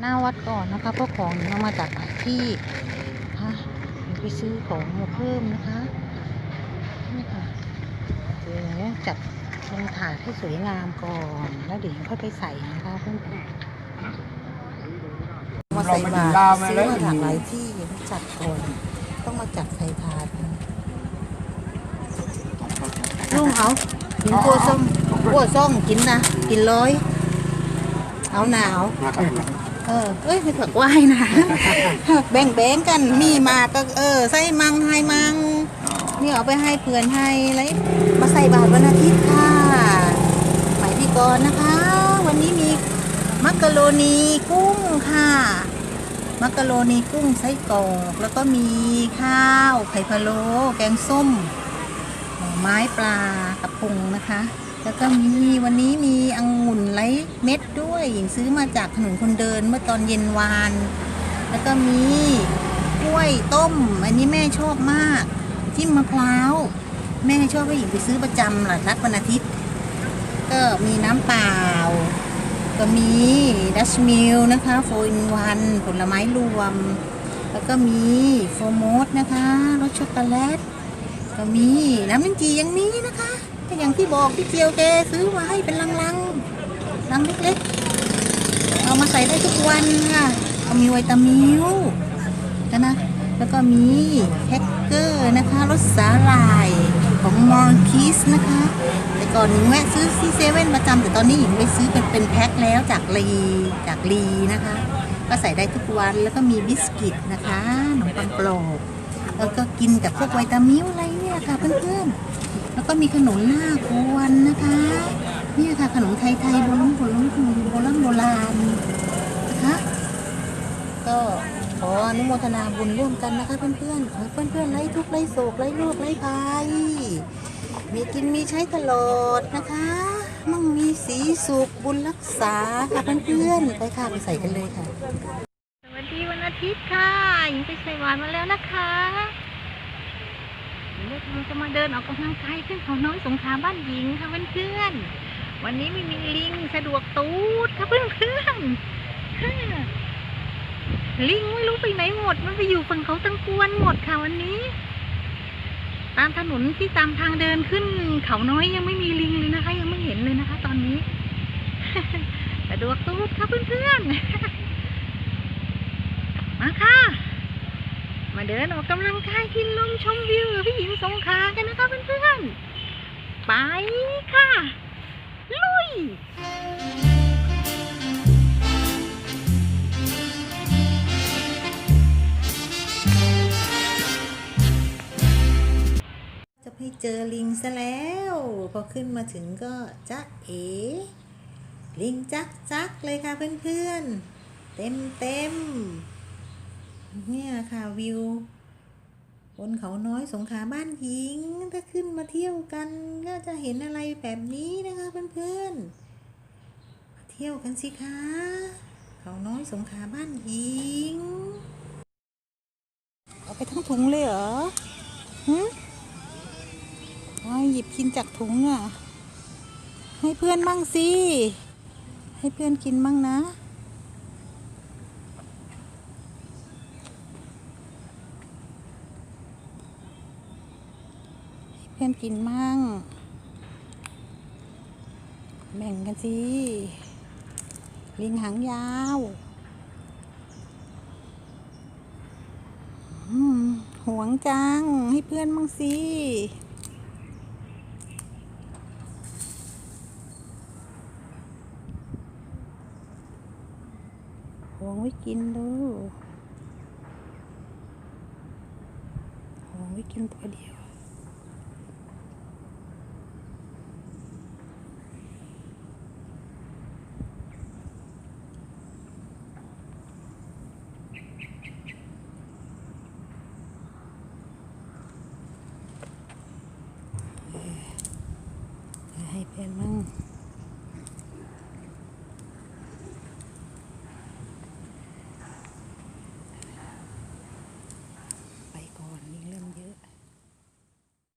หน้าวัดก่อนนะคะเพราะของเรามาจากหลายที่ฮะไปซื้อของมาเพิ่มนะคะนี่ค่ะเดี๋ยวจัดลงถาดให้สวยงามก่อน แล้วเดี๋ยวค่อยไปใส่นะคะเพื่อนมาใส่บาตรซื้อมาจากหลายที่จัดก่อนต้องมาจัดใส่ถาดนลุงเอากินกัวส้มกัวส้มกินนะกินร้อยเอาหนาว เออเอ้ยไม่ถักไหวายนะแบ่งแบ่งกันมีมาก็เออใส่มังให้มังนี่เอาไปให้เพื่อนให้แล้วมาใส่บาตรวันอาทิตย์ค่ะไปที่ก่อนนะคะ วันนี้มีมักกะโรนีกุ้งค่ะมักกะโรนีกุ้งไส้กรอก แล้วก็มีข้าวไข่พะโล้แกงส้ม ไม้ปลากระพงนะคะ แล้วก็มีวันนี้มีองุ่นไร้เม็ดด้วยหญิงซื้อมาจากถนนคนเดินเมื่อตอนเย็นวาน แล้วก็มีกล้วยต้ม อันนี้แม่ชอบมาก จิ้มมะพร้าวแม่ชอบให้หญิงไปซื้อประจำหลัดนัดวันอาทิตย์ ก็มีน้ำเปล่า ก็มีดัชมิลนะคะโฟอินวันผลไม้รวม แล้วก็มีโฟร์โมสนะคะรสช็อกโกแลต ก็มีน้ำลิ้นจี่ยังมีนะคะก็อย่างที่บอกพี่เจียวแกซื้อมาให้เป็นลังๆลังเล็กๆ เอามาใส่ได้ทุกวันค่ะก็มีวิตามิลกันนะ แล้วก็มีแฮกเกอร์นะคะรสสาหร่ายของมอร์คิสนะคะ แต่ก่อนหญิงแวะซื้อที่เซเว่นประจำแต่ตอนนี้หญิงไปซื้อเป็นเป็นแพ็คแล้วจากลีจากลีนะคะ ก็ใส่ได้ทุกวันแล้วก็มีบิสกิตนะคะขนมปังกรอบแล้วก็กินกับพวกวิตามิลอะไรเนี่ย ค่ะเพื่อนๆ แล้วก็มีขนมหน้ากวนนะคะ เนี่ยค่ะขนมไทยๆโบราณโบราณโบราณโบราณนะคะก็ขออนุโมทนาบุญร่วมกันนะคะเพื่อนๆ ขอเพื่อนๆไร้ทุกข์ไร้โศกไร้โรคไร้ภัย มีกินมีใช้ตลอดนะคะ มั่งมีสีสุขบุญรักษาค่ะเพื่อนๆ ไปค่ะไปใส่กันเลยค่ะ สวัสดีวันอาทิตย์ค่ะ หญิงไปใส่หวานมาแล้วนะคะ เดี๋ยวเราจะมาเดินออกกำลังกายขึ้นเขาน้อยสงขาบ้านหญิงค่ะเพื่อนๆวันนี้ไม่มีลิงสะดวกตูดค่ะเพื่อนๆฮ่าลิงไม่รู้ไปไหนหมดมันไปอยู่ฝั่งเขาตั้งกวนหมดค่ะวันนี้ ตามถนนที่ตามทางเดินขึ้น เขาน้อยยังไม่มีลิงเลยนะคะ ยังไม่เห็นเลยนะคะ ตอนนี้สะดวกตูดค่ะเพื่อนๆ มาค่ะ มา เดินออกกำลังกายกินลมชมวิวพี่หญิงสงขากันนะคะเพื่อนๆ ไปค่ะ ลุยจะไปเจอลิงซะแล้ว พอขึ้นมาถึงก็จะเอ๋ลิงจักจักเลยค่ะเพื่อนๆ เต็มเต็ม เนี่ยค่ะวิวบนเขาน้อยสงขาบ้านหญิง ถ้าขึ้นมาเที่ยวกันก็จะเห็นอะไรแบบนี้นะคะเพื่อนๆเที่ยวกันสิคะ เขาน้อยสงขาบ้านหญิง เอาไปทั้งถุงเลยเหรอหืมอ๋อหยิบกินจากถุงอะ ให้เพื่อนมั่งสิ ให้เพื่อนกินมั่งนะ ให้ เพื่อนกินมั่ง แบ่งกันสิ ลิงหางยาวอืมหวงจัง ให้เพื่อนมั่งสิหวงไว้กินดูหวงไว้กินตัวเดียว